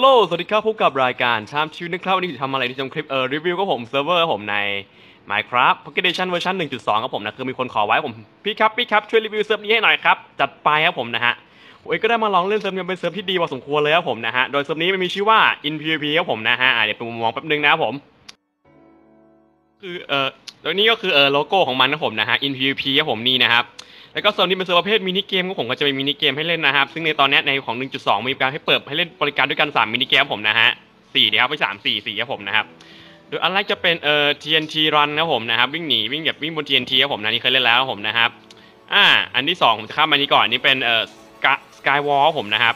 โลสวัสดีครับพบกับรายการชามชิวนะครับวันนี้จะทำอะไรที่ทำคลิปเออรีวิวก็ผมเซิร์ฟเวอร์ผมใน Minecraft Pocket Edition เวอร์ชัน1.2 ครับผมนะคือมีคนขอไว้ผมพี่ครับพี่ครับช่วยรีวิวเซิร์ฟนี้ให้หน่อยครับ จัดไปครับผมนะฮะโอ้ยก็ได้มาลองเล่นเซิร์ฟนี้เป็นเซิร์ฟที่ดีพอสมควรเลยครับผมนะฮะโดยเซิร์ฟนี้มันมีชื่อว่า In PVP ครับผมนะฮะเดี๋ยวไปมุมมองแป๊บนึงนะครับผม คือเออแล้วนี่ก็คือเออโลโก้ของมันนะผมนะฮะ In PVP ครับผมนี่นะครับ แล้วก็โซนที่เป็นโซนประเภทมินิเกมก็ผมก็จะมีมินิเกมให้เล่นนะครับ ซึ่งในตอนนี้ในของ 1.2 มีการให้เปิดให้เล่นบริการด้วยกัน 3 มินิเกมผมนะฮะ4เดี๋ยวครับไม่3 4 4ครับผมนะครับโดยอันแรกจะเป็นเอ่อ TNT Run นะผมนะครับวิ่งหนีวิ่งแบบวิ่งบน TNT ครับผมนะนี่เคยเล่นแล้วครับผมนะครับอ่าอันที่2ผมจะข้ามมานี้ก่อนนี่เป็นเอ่อ Skywall ครับผมนะครับ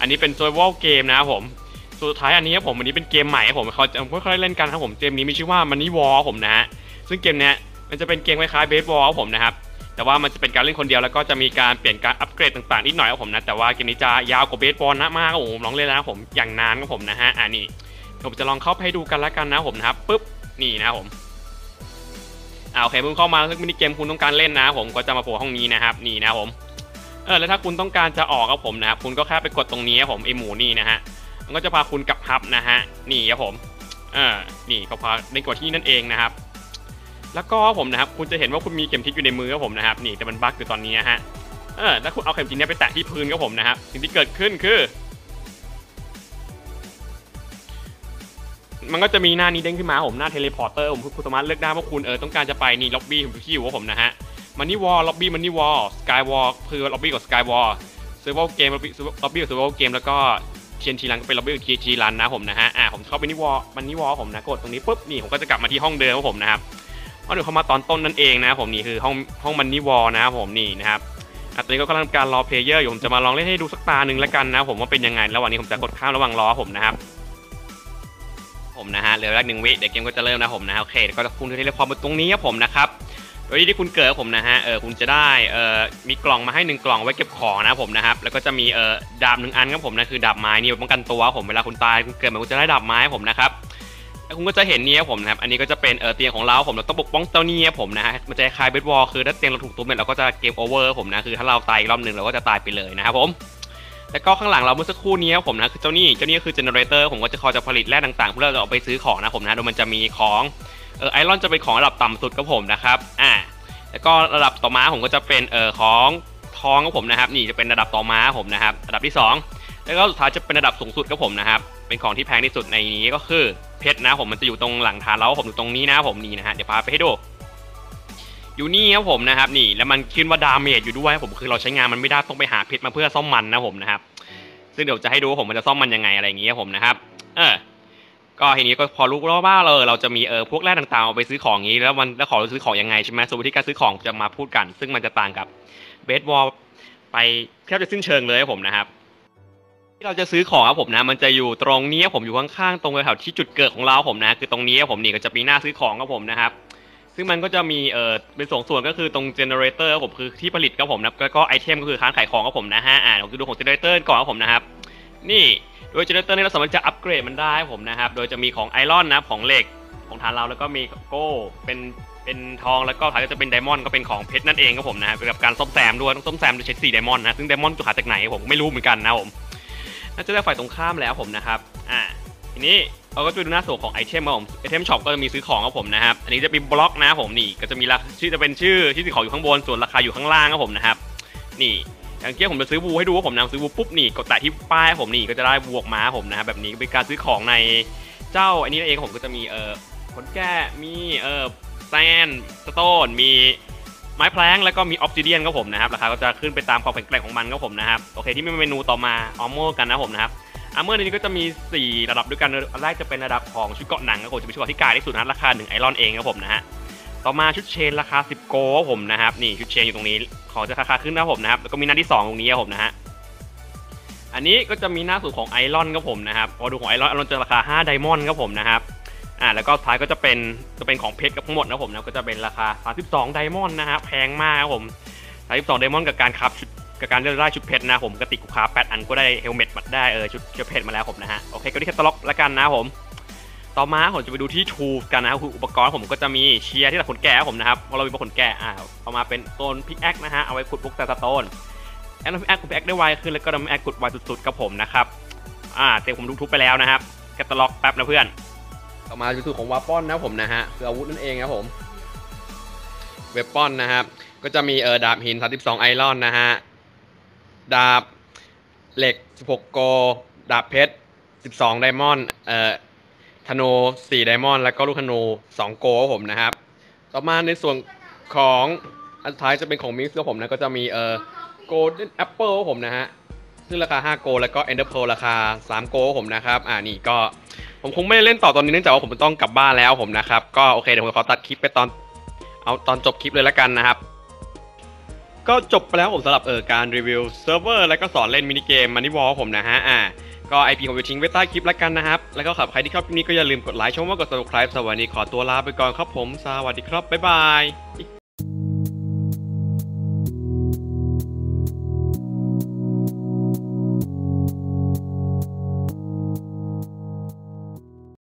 อันนี้เป็น Survival Game นะครับผม สุดท้ายอันนี้ครับผมอันนี้เป็นเกมใหม่ครับผมเขาจะค่อยๆเล่นกันครับผมเกมนี้มีชื่อว่า Money War ครับผมนะฮะซึ่งเกมเนี้ยมันจะเป็นเกมคล้ายๆ Base War ครับผมนะครับแต่ว่ามันจะเป็นการเล่นคนเดียวแล้วก็จะมีการเปลี่ยนการอัปเกรดต่างๆนิดหน่อยครับผมนะแต่ว่าเกมนี้จะยาวกว่าเบสบอลนะมากครับผมลองเล่นแล้วผมอย่างนานครับผมนะฮะอ่านี่ผมจะลองเข้าไปดูกันล้วกันนะผมนะครับปุ๊บนี่นะผมอ่าโอเคมึงเข้ามาแล้วมินิเกมคุณต้องการเล่นนะผมก็จะมาโผล่ห้องนี้นะครับนี่นะผมเออแล้วถ้าคุณต้องการจะออกครับผมนะครับคุณก็แค่ไปกดตรงนี้ครับผมไอหมูนี่นะฮะ มันก็จะพาคุณกลับฮับนะฮะนี่ครับผมเออนี่ก็พาในกดที่นั่นเองนะครับ แล้วก็ผมนะครับ คุณจะเห็นว่าคุณมีเข็มทิศอยู่ในมือครับผมนะครับนี่แต่มันบั๊กอยู่ตอนนี้นะฮะเออถ้าคุณเอาเข็มทิศนี้ไปแตะที่พื้นครับผมนะครับสิ่งที่เกิดขึ้นคือ มันก็จะมีหน้านี้เด้งขึ้นมาผมหน้าเทเลพอร์เตอร์ผมคุณสามารถเลือกได้ว่าคุณเออต้องการจะไปนี่ล็อบบี้ผมที่อยู่ว่าผมนะฮะมันนี่วอลล็อบบี้มันนี่วอลสกายวอลคือล็อบบี้กับสกายวอลเซิร์ฟเวอร์เกมล็อบบี้ล็อบบี้กับเซิร์ฟเวอร์เกมแล้วก็ เทียนทีรันก็เป็นล็อบบี้กับทีทีรันนะผมนะฮะอ่าผมเข้าไปนี่วอลมันนี่วอลผมนะกดตรงนี้ปุ๊บนี่ผมก็จะกลับมาที่ห้องเดิมของผมนะครับก็เดี๋ยวเข้ามาตอนต้นนั่นเองนะผมนี่คือห้องห้องมันนี่วอลนะครับผมนี่นะครับอะตอนนี้ก็กำลังการรอเพลเยอร์อยู่ผมจะมาลองเล่นให้ดูสักตาหนึ่งแล้วกันนะผมว่าเป็นยังไงระหว่างนี้ผมจะกดข้ามระหว่างรอผมนะครับผมนะฮะเหลือแรกหนึ่งวิเดี๋ยวเกมก็จะเริ่มนะผมนะโอเคเดี๋ยวก็คุณจะได้ความตรงนี้ครับผมนะครับ โดยที่คุณเกิดผมนะฮะ เออคุณจะได้ เออมีกล่องมาให้หนึ่งกล่องไว้เก็บของนะผมนะครับ แล้วก็จะมี เออดาบหนึ่งอันครับผมนะคือดาบไม้นี่ป้องกันตัวผมเวลาคุณตายคุณเกิดมาคุณจะได้ดาบไม้ผมนะครับแล้วคุณก็จะเห็นเนี่ยผมนะครับ อันนี้ก็จะเป็นเออเตียงของเราผมเราต้องปกป้องเจ้านี่ผมนะฮะ มันจะคล้ายเบสบอลคือถ้าเตียงเราถูกทุบเนี่ยเราก็จะเกมโอเวอร์ผมนะ คือถ้าเราตายอีกรอบหนึ่งเราก็จะตายไปเลยนะครับผม แล้วก็ข้างหลังเราเมื่อสักครู่นี้ผมนะคือเจ้านี่เจ้านี่ก็คือเจเนเรเตอร์ผมก็จะคอยจะผลิตแร่ต่างๆเพื่อเราจะเอาไปซื้อของนะผมนะโดยมันจะมีของ เออไอรอนจะเป็นของระดับต่ำสุดครับผมนะครับอ่าแล้วก็ระดับต่อมาผมก็จะเป็นเออของทองครับผมนะครับ นี่จะเป็นระดับต่อมาผมนะครับระดับที่สองแล้วก็สุดท้ายจะเป็นระดับสูงสุดครับผมนะครับ เป็นของที่แพงที่สุดในนี้ก็คือเพชรนะผมมันจะอยู่ตรงหลังฐานเราผมอยู่ตรงนี้นะผมนี่นะฮะเดี๋ยวพาไปให้ดูอยู่นี่ครับผมนะครับนี่แล้วมันขึ้นว่าดาเมจอยู่ด้วยผมคือเราใช้งานมันไม่ได้ต้องไปหาเพชรมาเพื่อซ่อมมันนะผมนะครับ ซึ่งเดี๋ยวจะให้ดูว่าผมมันจะซ่อมมันยังไงอะไรอย่างเงี้ยผมนะครับ เออ ก็ทีนี้ก็พอรู้แล้วว่าเราเราจะมีเออพวกแร่ต่างๆเอาไปซื้อของงี้แล้วมันแล้วขอซื้อของยังไงใช่ไหมส่วนวิธีการซื้อของจะมาพูดกัน ซึ่งมันจะต่างกับเบสบอลไปแทบจะสิ้นเชิงเลยครับผมนะครับ ที่เราจะซื้อของครับผมนะ มันจะอยู่ตรงนี้ผมอยู่ข้างๆตรงแถวที่จุดเกิดของเราผมนะ คือตรงนี้ผมนี่ก็จะมีหน้าซื้อของครับผมนะครับ ซึ่งมันก็จะมีเออเป็นสองส่วนก็คือตรงเจเนเรเตอร์ครับผมคือที่ผลิตครับผมนะแล้วก็ไอเทมก็คือค้านขายของครับผมนะฮะอ่าเราคือดูของเจเนเรเตอร์ก่อนครับผมนะครับ นี่โดยเจเนเรเตอร์นี่เราสามารถจะอัปเกรดมันได้ผมนะครับ โดยจะมีของไอรอนนะของเหล็กของฐานเราแล้วก็มีโก้เป็นเป็นทองแล้วก็ท้ายก็จะเป็นไดมอนด์ก็เป็นของเพชรนั่นเองครับผมนะเป็นกับการซ่อมแซมด้วยต้องซ่อมแซมโดยใช้สีไดมอนด์นะซึ่งไดมอนด์จะหาจากไหนผมไม่รู้เหมือนกันนะผมน่าจะได้ฝ่ายตรงข้ามแล้วผมนะครับอ่าทีนี้เราก็จะดูหน้าส่วนของไอเทมครับผมไอเทมช็อปก็จะมีซื้อของครับผมนะครับอันนี้จะเป็นบล็อกนะผมนี่ก็จะมีราชื่อจะเป็นชื่อที่ซื้อของอยู่ข้างบนส่วนราคาอยู่ข้างล่างครับผมนะครับนี่ อย่างเกี้ยผมจะซื้อวูให้ดูว่าผมนำซื้อวูปุ๊บนี่กดแตะที่ป้ายผมนี่ก็จะได้วูออกมาผมนะครับแบบนี้เป็นการซื้อของในเจ้าอันนี้เองผมก็จะมีเออขนแก้มีเออแซนสโตนมีไม้แพลงแล้วก็มีออฟซิเดียนครับผมนะครับราคาก็จะขึ้นไปตามความแข็งแกร่งของมันครับผมนะครับโอเคที่มีเมนูต่อมาออมโมกันนะผมนะครับอาร์เมอร์ในนี้ก็จะมี 4 ระดับด้วยกันอันแรกจะเป็นระดับของชุดเกาะหนังครับผมจะเป็นชุดเกาะที่กายที่สุดนะราคา1ไอรอนเองครับผมนะฮะ ต่อมาชุดเชนราคา 10 โกครับผมนะครับนี่ชุดเชนอยู่ตรงนี้ของจะราคาขึ้นนะผมนะครับแล้วก็มีหน้าที่ 2 ตรงนี้ครับผมนะฮะอันนี้ก็จะมีหน้าสุดของไอรอนครับผมนะครับพอดูของไอรอนไอรอนจะราคา 5 ไดมอนด์ครับผมนะครับอ่าแล้วก็ท้ายก็จะเป็นจะเป็นของเพชรกับทั้งหมดนะผมนะก็จะเป็นราคา 32 ไดมอนด์นะครับแพงมากครับผม 32 ไดมอนด์กับการคับชุดกับการเลือกได้ชุดเพชรนะผมกระติกกูค้า8อันก็ได้เฮลเมตมาได้เออชุดชุดเพชรมาแล้วผมนะฮะโอเคก็ที่แคตตาล็อกแล้วกันนะผม ต่อมาผมจะไปดูที่ทูกันนะครับคืออุปกรณ์ผมก็จะมีเชียร์ที่ตัดขนแกะผมนะครับเพราะเรามีขนแกะอ่าเอามาเป็นโซนพิกแอคนะฮะเอาไว้ขุดพวกแต่สโตนแอคพิกแอคขุดพิกแอคได้ไวขึ้นแล้วก็ทำให้แอคขุดไวสุดๆกับผมนะครับอ่าเต็มผมทุบๆไปแล้วนะครับแคตตาล็อกแป๊บนะเพื่อนต่อมาเป็นสูตรของวาปอนนะผมนะฮะคืออาวุธนั่นเองครับผมเวปอนนะครับก็จะมีเออดาบหิน 32 ไอรอนนะฮะดาบเหล็ก 16 โก ดาบเพชร 12 ไดมอนด์เอ่อ ธนู4ไดมอนด์แล้วก็ลูกธนู2โกผมนะครับ ต่อมาในส่วนของอันสุดท้ายจะเป็นของมิกซ์ผมนะก็จะมีเอ่อ Golden Apple ครับผมนะฮะซึ่งราคา 5 โก แล้วก็ Ender Pearl ราคา 3 โก ผมนะครับ อ่า นี่ก็ ผมคงไม่ได้เล่นต่อตอนนี้เนื่องจากว่าผมต้องกลับบ้านแล้วผมนะครับ ก็โอเค เดี๋ยวผมขอตัดคลิปไปตอน เอาตอนจบคลิปเลยละกันนะครับ ก็จบไปแล้วผมสำหรับเออการรีวิวเซิร์ฟเวอร์ แล้วก็สอนเล่นมินิเกมมันนี่วอลผมนะฮะ อ่า ก็ไอพีผมจะทิ้งไว้ใต้คลิปแล้วกันนะครับ แล้วก็ขับใครที่ชอบคลิปนี้ก็อย่าลืมกดไลค์ชมว่ากด subscribe สวัสดีขอตัวลาไปก่อนครับผม สวัสดีครับ บ๊ายบาย